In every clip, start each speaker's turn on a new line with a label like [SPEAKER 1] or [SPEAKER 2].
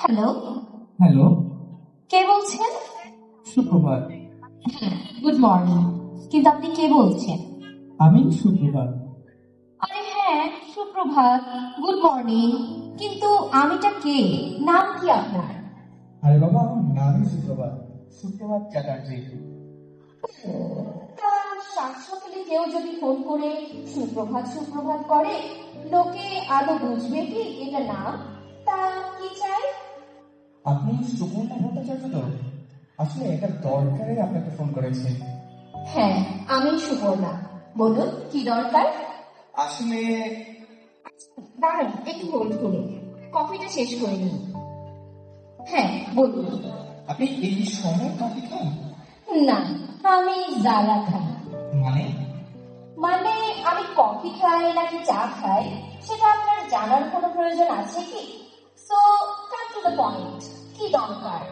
[SPEAKER 1] Hello.
[SPEAKER 2] Hello.
[SPEAKER 1] কে বলছেন?
[SPEAKER 2] সুপ্রভাত।
[SPEAKER 1] Good morning. কিন্তু আপনি কে বলছেন?
[SPEAKER 2] আমি সুপ্রভাত।
[SPEAKER 1] আরে হ্যাঁ সুপ্রভাত। Good morning. কিন্তু আমিটা কে? নাম কি আপনার?
[SPEAKER 2] আরে বাবা আমার নামই সুপ্রভাত। সুপ্রভাত চ্যাটার্জি।
[SPEAKER 1] সাত সকালে কেউ যদি ফোন করে সুপ্রভাত সুপ্রভাত করে লোকে আদৌ বুঝবে কি এটা নাম? তা কি চাই?
[SPEAKER 2] আপনি সুপর্ণা ভট্টাচার্য তো? আসলে এটা দরকারে আপনাকে ফোন করেছি
[SPEAKER 1] হ্যাঁ আমি সুপর্ণা বলুন কি দরকার?
[SPEAKER 2] আসলে
[SPEAKER 1] দাঁড়ান একটু হোল্ড করুন কফিটা শেষ করে নিন। হ্যাঁ বলুন।
[SPEAKER 2] আপনি এই সময় কফি খান?
[SPEAKER 1] না আমি জ্বালা খাই।
[SPEAKER 2] মানে?
[SPEAKER 1] মানে আমি কফি খাই নাকি চা খাই? সেটা আপনার জানার কোনো প্রয়োজন আছে কি? So come to the point কি দরকার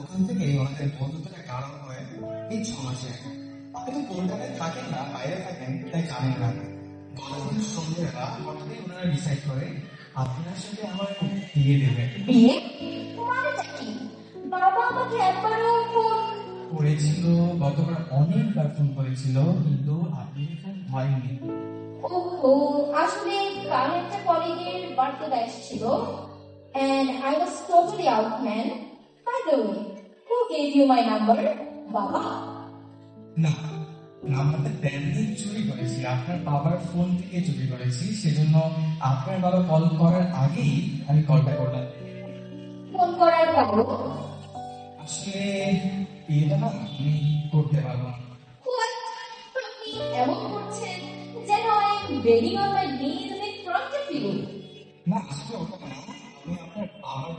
[SPEAKER 2] ওখান থেকে ওনাদের বন্ধুত্বটা কারণ হয়ে এই ছ মাসে আপনি কলকাতায় থাকেন না বাইরে থাকেন তাই জানেন না সন্ধ্যেবেলা হঠাৎই ওনারা ডিসাইড করে আপনার সাথে আমার বিয়ে দেবে
[SPEAKER 1] বিয়ে মানেটা কি বাবা আমাকে একবারও ফোন
[SPEAKER 2] করেছিল গতবার অনেকবার ফোন করেছিল কিন্তু আপনি ফোন ধরেননি
[SPEAKER 1] ওহো আসলে কাল একটা কলিগের বার্থডে এসেছিল and I was totally out man. By the way who gave you my number? বাবা।
[SPEAKER 2] না নাম্বারটা দেননি চুরি করেছি। আপনার বাবার ফোন থেকে চুরি করেছি সেজন্য আপনার বাবা কল করার আগেই আমি কলটা করলাম।
[SPEAKER 1] ফোন করার কারণ
[SPEAKER 2] আসলে বিয়েটা না আমি করতে পারব না
[SPEAKER 1] এমন করছেন? যেন begging on my knees in front of you.
[SPEAKER 2] না আসলে ওটা না আমি আপনার বাবার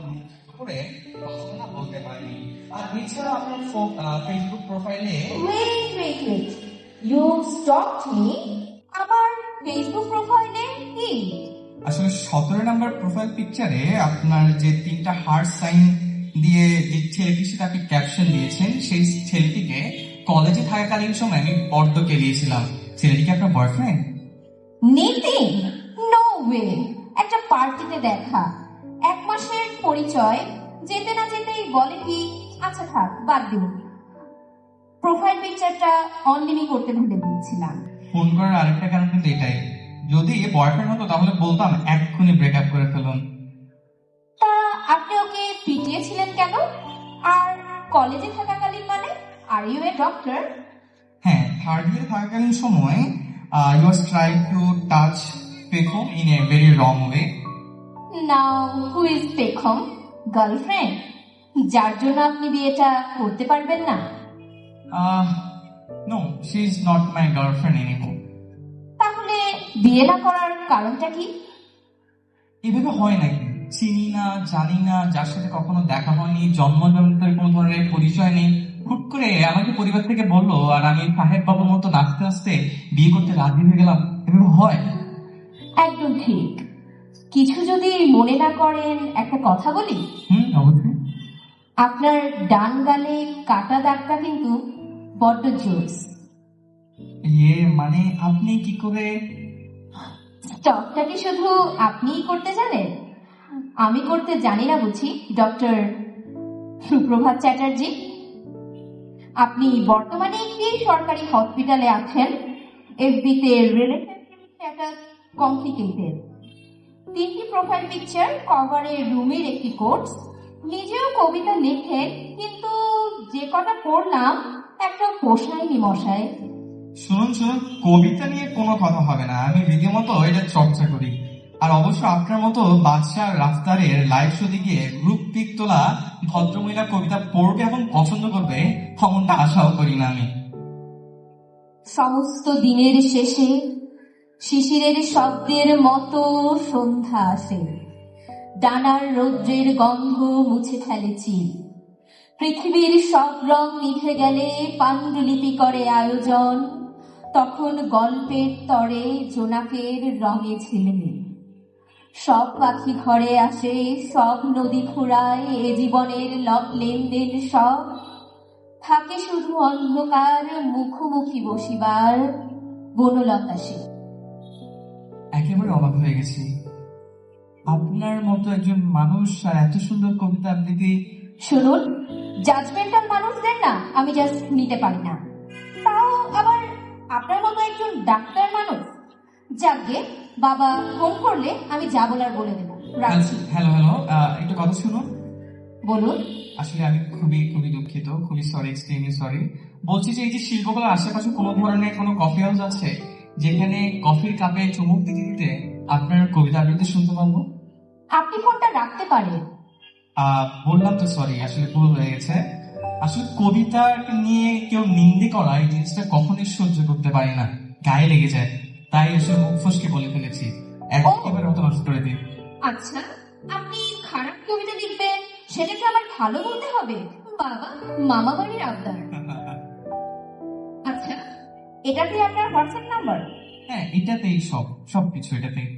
[SPEAKER 2] করে কথাটা বলতে পারিনি আর এছাড়া আপনার ফেসবুক প্রোফাইলে
[SPEAKER 1] Wait, wait, wait. You me? Facebook কি
[SPEAKER 2] আসলে সতেরো নাম্বার প্রোফাইল পিকচারে আপনার যে তিনটা হার্ট সাইন দিয়ে যে ছেলেটি সাথে আপনি ক্যাপশন দিয়েছেন সেই ছেলেটিকে কলেজে থাকাকালীন সময় আমি বড্ড কেলিয়েছিলাম ছেলেটি কি আপনার বয়ফ্রেন্ড
[SPEAKER 1] নিতিন নো ওয়ে একটা পার্টিতে দেখা। এক মাসের পরিচয় যেতে না যেতেই বলে কি আচ্ছা থাক বাদ দিন। প্রোফাইল পিকচারটা অনলিমি করতে ভুলে গিয়েছিলাম।
[SPEAKER 2] ফোন করার আরেকটা কারণ কিন্তু এটাই। যদি বয়ফ্রেন্ড হতো তাহলে বলতাম এক্ষুনি ব্রেকআপ করে ফেলুন।
[SPEAKER 1] তা আপনি ওকে পিটিয়েছিলেন কেন? আর কলেজে থাকাকালীন মানে? আর ইউ এ ডক্টর
[SPEAKER 2] হ্যাঁ থার্ড ইয়ার থাকাকালীন সময় you was trying to touch Pekham in a very wrong way
[SPEAKER 1] now who is Pekham girlfriend যার জন্য আপনি বিয়েটা করতে পারবেন না।
[SPEAKER 2] No she is not my girlfriend anymore
[SPEAKER 1] তাহলে বিয়ে না করার কারণটা কি?
[SPEAKER 2] এভাবে হয় নাকি? চিনি না জানি না যার সাথে কখনো দেখা হয়নি জন্মজন্মের কোনো ধরনের পরিচয় নেই। হুট করে আমাকে পরিবার থেকে বলল আর আমি সাহেব বাবুর মতো নাচতে নাচতে বিয়ে করতে রাজি হয়ে গেলাম। এভাবে হয়?
[SPEAKER 1] একদম ঠিক। কিছু যদি মনে না করেন একটা কথা বলি?
[SPEAKER 2] হুম অবশ্যই।
[SPEAKER 1] আপনার ডান গালে কাটা দাগটা কিন্তু বড্ড জোস।
[SPEAKER 2] ইয়ে মানে আপনি কি করে?
[SPEAKER 1] স্টকটা কি শুধু আপনিই করতে জানেন? আমি করতে জানি না বুঝি ডক্টর সুপ্রভাত চ্যাটার্জি? আপনি বর্তমানে একটি সরকারি হসপিটালে আছেন এফবিতে রিলেশনশিপ স্ট্যাটাস কমপ্লিকেটেড তিনটি প্রোফাইল পিকচার কভারে রুমের একটি কোর্স নিজেও কবিতা লেখেন, কিন্তু যে কটা পড়লাম, একটা পোষায়নি মশায়।
[SPEAKER 2] শুনুন শুনুন, কবিতা নিয়ে কোনো কথা হবে না। আমি রীতিমতো এটা চর্চা করি। আর অবশ্য আপনার মতো বাদশাহ রাফতারের লাইভ শোতে গিয়ে গ্রুপ পিক তোলা ভদ্রমহিলা কবিতা পড়বে এবং পছন্দ করবে তেমনটা আশাও করি না আমি।
[SPEAKER 1] সমস্ত দিনের শেষে শিশিরের শব্দের মতো সন্ধ্যা আসে। ডানার রৌদ্রের গন্ধ মুছে ফেলেছি পৃথিবীর সব রং নিভে গেলে পাণ্ডুলিপি করে আয়োজন। তখন গল্পের তরে জোনাকের রঙে ঝিলে সব পাখি ঘরে আসে সব নদী ফুরায় এ জীবনের লব লেনদেন সব। থাকে শুধু অন্ধকার মুখোমুখি বসিবার বনলতা সে।
[SPEAKER 2] একেবারে অবাক হয়ে গেছি। আপনার মতো একজন মানুষ আর এত সুন্দর কবিতা আবৃত্তি।
[SPEAKER 1] শুনুন জাজমেন্টাল মানুষদের না আমি জাস্ট নিতে পারি না। তাও আবার আপনার মতো একজন ডাক্তার মানুষ? যাকে বাবা ফোন করলে আমি যা বলার বলে দেবো। রাখছি।
[SPEAKER 2] হ্যালো হ্যালো একটু কথা শুনুন।
[SPEAKER 1] বলুন।
[SPEAKER 2] আসলে আমি খুবই খুবই দুঃখিত খুবই সরি এক্সট্রিমলি সরি বলছি যে এই যে শিল্পকলার আশেপাশে কোনো ধরনের কোনো কফি হাউস আছে যেখানে কফির কাপে চুমুক দিতে দিতে আপনার কবিতা আবৃত্তি শুনতে পারব?
[SPEAKER 1] আপনি ফোনটা রাখতে পারেন।
[SPEAKER 2] বললাম তো সরি আসলে ভুল হয়ে গেছে। আসলে কবিতা নিয়ে কেউ নিন্দে করা এই জিনিসটা কখনোই সহ্য করতে পারি না। গায়ে লেগে যায়। তাই আসলে মুখ ফসকে বলে ফেলেছি। একেবারে নষ্ট করে দিন।
[SPEAKER 1] আচ্ছা আপনি খারাপ কবিতা লিখবেন সেটাকে আবার ভালো বলতে হবে? বাবা মামা বাড়ির আবদার। আচ্ছা এটাতে আপনার হোয়াটসঅ্যাপ নাম্বার?
[SPEAKER 2] হ্যাঁ এটাতেই সব সবকিছু এটাতেই।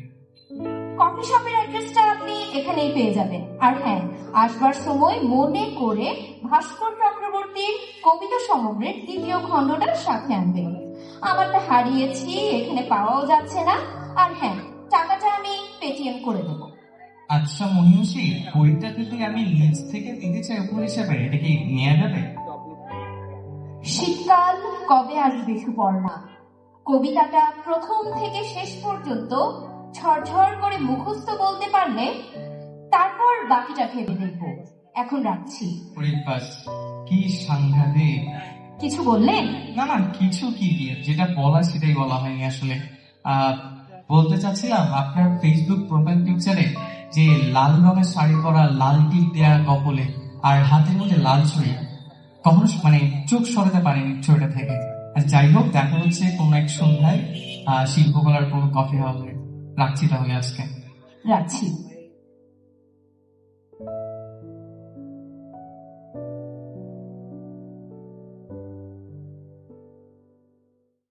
[SPEAKER 1] কফি শপের অ্যাড্রেসটা আপনি এখানেই পেয়ে যাবেন। আর হ্যাঁ আসবার সময় মনে করে ভাস্কর চক্রবর্তীর কবিতা সমগ্রের দ্বিতীয় খণ্ডটা সাথে আনবেন। আমারটা হারিয়েছি এখানে পাওয়াও যাচ্ছে না। আর হ্যাঁ টাকাটা আমি পেটিএম করে দেবো।
[SPEAKER 2] আচ্ছা মহিষী বইটা যদি আমি নিজ থেকে দিতে চাই উপর হিসাবে এটা কি নেওয়া যাবে?
[SPEAKER 1] শীতকাল কবে আসবে সুপর্ণা কবিতাটা প্রথম থেকে শেষ পর্যন্ত ঝরঝর করে মুখস্থ বলতে পারলে তারপর বাকিটা ভেবে দেখব। এখন রাখছি।
[SPEAKER 2] কি সাংঘাতিক।
[SPEAKER 1] কিছু বললেন
[SPEAKER 2] না না কিছু কি দিয়ে? যেটা বলা সেটাই বলা হয়নি আসলে। বলতে চাচ্ছিলাম আপনার ফেসবুক প্রোফাইল পিকচারে যে লাল রঙের শাড়ি পরা লাল টিক দেয়া কপলে আর হাতের মধ্যে লাল ছড়ি কখনো মানে চোখ সরাতে পারেনি ছবিটা থেকে। আর যাই হোক দেখা হচ্ছে কোন এক সন্ধ্যায় শিল্পকলার কোনো কফি হাউসে রাখছি তাহলে আজকে।
[SPEAKER 1] রাখছি।